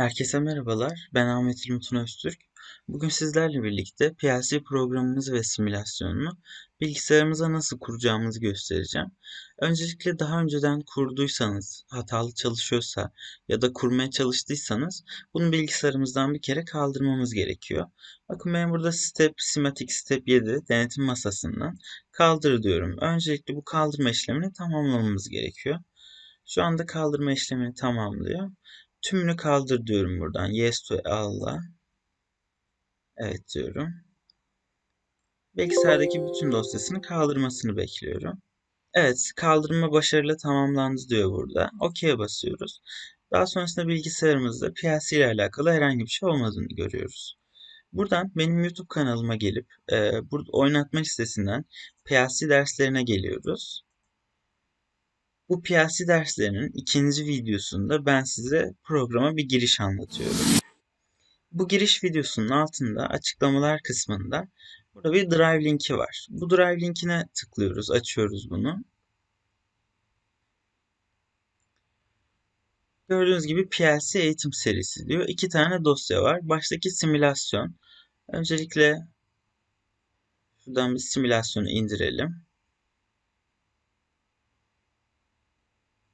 Herkese merhabalar. Ben Ahmet İlmutun Öztürk. Bugün sizlerle birlikte PLC programımızı ve simülasyonunu bilgisayarımıza nasıl kuracağımızı göstereceğim. Öncelikle daha önceden kurduysanız, hatalı çalışıyorsa ya da kurmaya çalıştıysanız bunu bilgisayarımızdan bir kere kaldırmamız gerekiyor. Bakın ben burada Step, Simatic Step 7 denetim masasından kaldır diyorum. Öncelikle bu kaldırma işlemini tamamlamamız gerekiyor. Şu anda kaldırma işlemini tamamlıyor. Tümünü kaldır diyorum buradan. Yes to all'a. Evet diyorum. Bilgisayardaki bütün dosyasını kaldırmasını bekliyorum. Evet, kaldırma başarıyla tamamlandı diyor burada. OK'ye basıyoruz. Daha sonrasında bilgisayarımızda PLC ile alakalı herhangi bir şey olmadığını görüyoruz. Buradan benim YouTube kanalıma gelip e, burada oynatma listesinden PLC derslerine geliyoruz. Bu PLC derslerinin ikinci videosunda ben size programa bir giriş anlatıyorum. Bu giriş videosunun altında açıklamalar kısmında burada bir drive linki var. Bu drive linkine tıklıyoruz, açıyoruz bunu. Gördüğünüz gibi PLC eğitim serisi diyor. İki tane dosya var. Baştaki simülasyon. Öncelikle şuradan bir simülasyonu indirelim.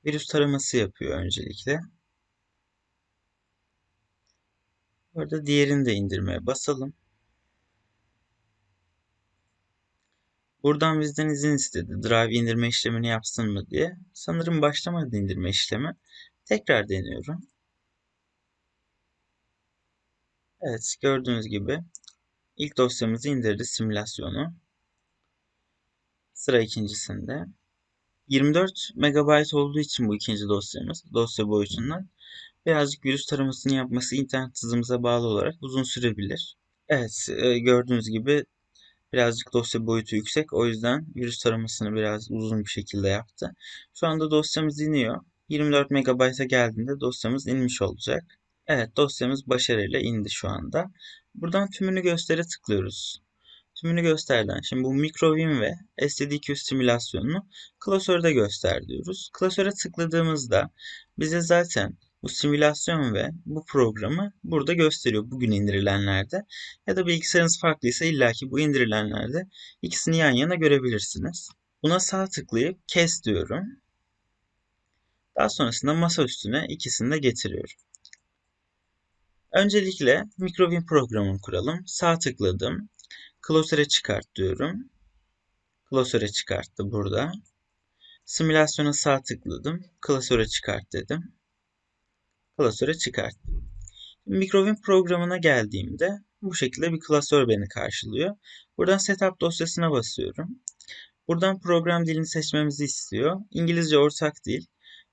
Virüs taraması yapıyor öncelikle. Burada diğerini de indirmeye basalım. Buradan bizden izin istedi. Drive indirme işlemini yapsın mı diye. Sanırım başlamadı indirme işlemi. Tekrar deniyorum. Evet gördüğünüz gibi ilk dosyamızı indirdi simülasyonu. Sıra ikincisinde. 24 MB olduğu için bu ikinci dosyamız dosya boyutundan birazcık virüs taramasını yapması internet hızımıza bağlı olarak uzun sürebilir. Evet e, gördüğünüz gibi birazcık dosya boyutu yüksek o yüzden virüs taramasını biraz uzun bir şekilde yaptı. Şu anda dosyamız iniyor. 24 MB'a geldiğinde dosyamız inmiş olacak. Evet dosyamız başarıyla indi şu anda. Buradan tümünü göstere tıklıyoruz tümünü gösterden. Şimdi bu MicroVim ve STDQ simülasyonunu klasörde göster diyoruz. Klasöre tıkladığımızda bize zaten bu simülasyon ve bu programı burada gösteriyor bugün indirilenlerde. Ya da bilgisayarınız farklıysa illaki bu indirilenlerde ikisini yan yana görebilirsiniz. Buna sağ tıklayıp kes diyorum. Daha sonrasında masa üstüne ikisini de getiriyorum. Öncelikle MicroVim programını kuralım. Sağ tıkladım. Klasöre çıkart diyorum. Klasöre çıkarttı burada. Simülasyona sağ tıkladım. Klasöre çıkart dedim. Klasöre çıkarttım. Microvim programına geldiğimde bu şekilde bir klasör beni karşılıyor. Buradan setup dosyasına basıyorum. Buradan program dilini seçmemizi istiyor. İngilizce ortak dil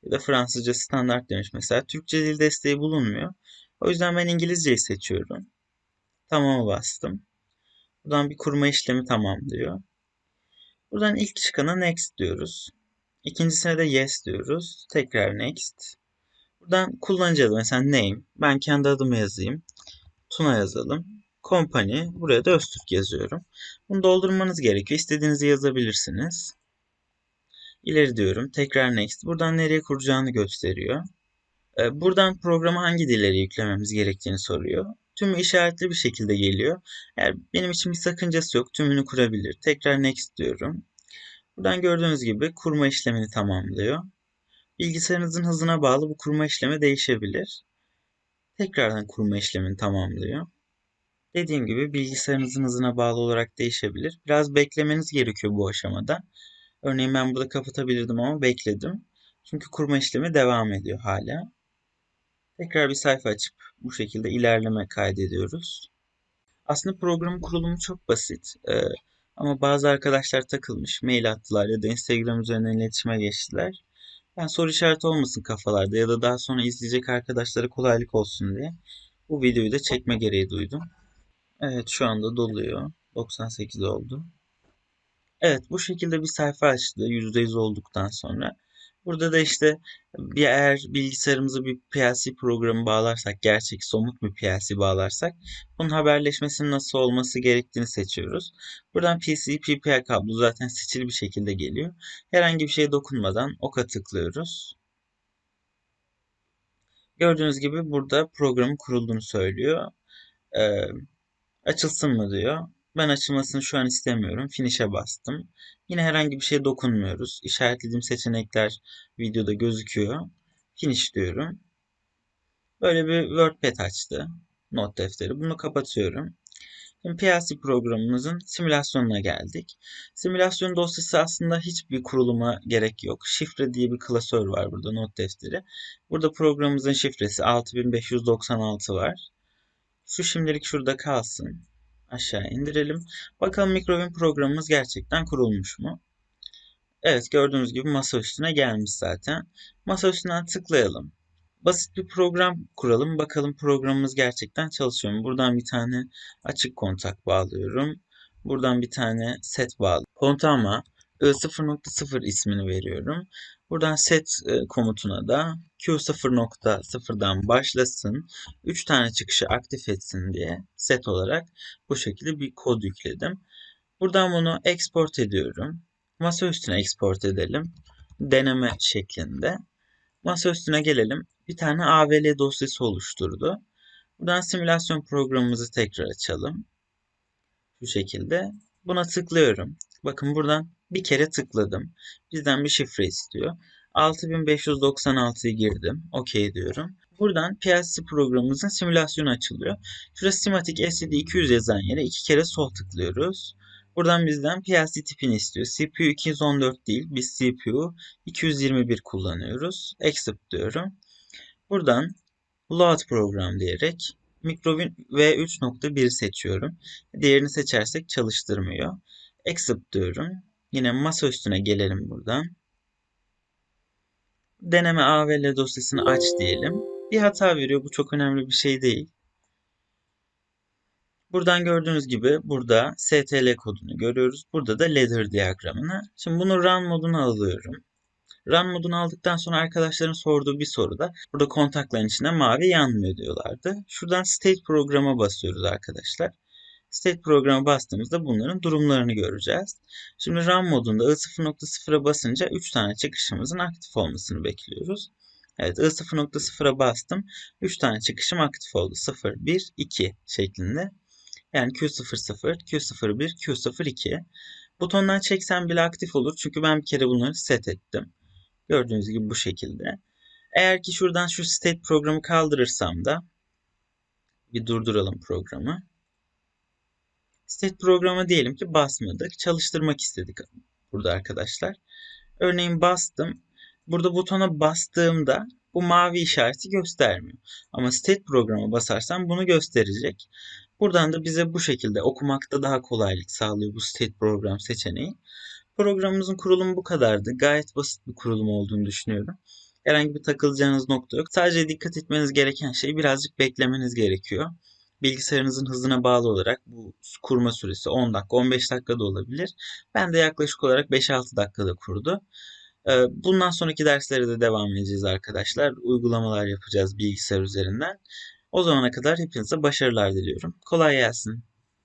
ya da Fransızca standart demiş mesela. Türkçe dil desteği bulunmuyor. O yüzden ben İngilizceyi seçiyorum. Tamam'a bastım. Buradan bir kurma işlemi tamamlıyor. Buradan ilk çıkana next diyoruz. İkincisine de yes diyoruz. Tekrar next. Buradan kullanıcı adı mesela name. Ben kendi adımı yazayım. Tuna yazalım. Company. Buraya da Öztürk yazıyorum. Bunu doldurmanız gerekiyor. İstediğinizi yazabilirsiniz. İleri diyorum. Tekrar next. Buradan nereye kuracağını gösteriyor. Ee, buradan programa hangi dilleri yüklememiz gerektiğini soruyor. Tümü işaretli bir şekilde geliyor. Eğer benim için bir sakıncası yok tümünü kurabilir. Tekrar next diyorum. Buradan gördüğünüz gibi kurma işlemini tamamlıyor. Bilgisayarınızın hızına bağlı bu kurma işlemi değişebilir. Tekrardan kurma işlemini tamamlıyor. Dediğim gibi bilgisayarınızın hızına bağlı olarak değişebilir. Biraz beklemeniz gerekiyor bu aşamada. Örneğin ben burada kapatabilirdim ama bekledim. Çünkü kurma işlemi devam ediyor hala. Tekrar bir sayfa açıp bu şekilde ilerleme kaydediyoruz. Aslında programın kurulumu çok basit. Ee, ama bazı arkadaşlar takılmış, mail attılar ya da Instagram üzerinden iletişime geçtiler. Ben soru işareti olmasın kafalarda ya da daha sonra izleyecek arkadaşlara kolaylık olsun diye bu videoyu da çekme gereği duydum. Evet şu anda doluyor. 98 oldu. Evet bu şekilde bir sayfa açtı %100 olduktan sonra. Burada da işte bir eğer bilgisayarımıza bir PLC programı bağlarsak, gerçek somut bir PLC bağlarsak bunun haberleşmesinin nasıl olması gerektiğini seçiyoruz. Buradan PC PPI kablo zaten seçili bir şekilde geliyor. Herhangi bir şeye dokunmadan oka tıklıyoruz. Gördüğünüz gibi burada programın kurulduğunu söylüyor. Ee, açılsın mı diyor. Ben açılmasını şu an istemiyorum. Finish'e bastım. Yine herhangi bir şeye dokunmuyoruz. İşaretlediğim seçenekler videoda gözüküyor. Finish diyorum. Böyle bir WordPad açtı. Not defteri. Bunu kapatıyorum. Şimdi PLC programımızın simülasyonuna geldik. Simülasyon dosyası aslında hiçbir kuruluma gerek yok. Şifre diye bir klasör var burada not defteri. Burada programımızın şifresi 6596 var. Şu şimdilik şurada kalsın. Aşağı indirelim. Bakalım Microwin programımız gerçekten kurulmuş mu? Evet gördüğünüz gibi masa üstüne gelmiş zaten. Masa üstüne tıklayalım. Basit bir program kuralım. Bakalım programımız gerçekten çalışıyor mu? Buradan bir tane açık kontak bağlıyorum. Buradan bir tane set bağlı. Kontağıma I0.0 ismini veriyorum. Buradan set e, komutuna da Q0.0'dan başlasın. 3 tane çıkışı aktif etsin diye set olarak bu şekilde bir kod yükledim. Buradan bunu export ediyorum. Masa üstüne export edelim. Deneme şeklinde. Masa üstüne gelelim. Bir tane AVL dosyası oluşturdu. Buradan simülasyon programımızı tekrar açalım. Şu şekilde. Buna tıklıyorum. Bakın buradan bir kere tıkladım. Bizden bir şifre istiyor. 6596'yı girdim. OK diyorum. Buradan PLC programımızın simülasyonu açılıyor. Şurası Simatic SCD200 yazan yere iki kere sol tıklıyoruz. Buradan bizden PLC tipini istiyor. CPU 214 değil, biz CPU 221 kullanıyoruz. Accept diyorum. Buradan Load program diyerek Microwin V3.1 seçiyorum. Diğerini seçersek çalıştırmıyor. Accept diyorum. Yine masa üstüne gelelim buradan. Deneme AVL dosyasını aç diyelim. Bir hata veriyor. Bu çok önemli bir şey değil. Buradan gördüğünüz gibi burada STL kodunu görüyoruz. Burada da ladder diyagramını. Şimdi bunu run moduna alıyorum. Run modunu aldıktan sonra arkadaşların sorduğu bir soruda burada kontakların içinde mavi yanmıyor diyorlardı. Şuradan state programa basıyoruz arkadaşlar. State programa bastığımızda bunların durumlarını göreceğiz. Şimdi run modunda I0.0'a basınca 3 tane çıkışımızın aktif olmasını bekliyoruz. Evet I0.0'a bastım. 3 tane çıkışım aktif oldu. 0, 1, 2 şeklinde. Yani Q00, Q01, Q02. Butondan çeksem bile aktif olur. Çünkü ben bir kere bunları set ettim. Gördüğünüz gibi bu şekilde. Eğer ki şuradan şu state programı kaldırırsam da bir durduralım programı. State programı diyelim ki basmadık. Çalıştırmak istedik burada arkadaşlar. Örneğin bastım. Burada butona bastığımda bu mavi işareti göstermiyor. Ama state programı basarsam bunu gösterecek. Buradan da bize bu şekilde okumakta daha kolaylık sağlıyor bu state program seçeneği. Programımızın kurulumu bu kadardı. Gayet basit bir kurulum olduğunu düşünüyorum. Herhangi bir takılacağınız nokta yok. Sadece dikkat etmeniz gereken şey birazcık beklemeniz gerekiyor. Bilgisayarınızın hızına bağlı olarak bu kurma süresi 10 dakika 15 dakika da olabilir. Ben de yaklaşık olarak 5-6 dakikada kurdu. Ee, bundan sonraki derslere de devam edeceğiz arkadaşlar. Uygulamalar yapacağız bilgisayar üzerinden. O zamana kadar hepinize başarılar diliyorum. Kolay gelsin.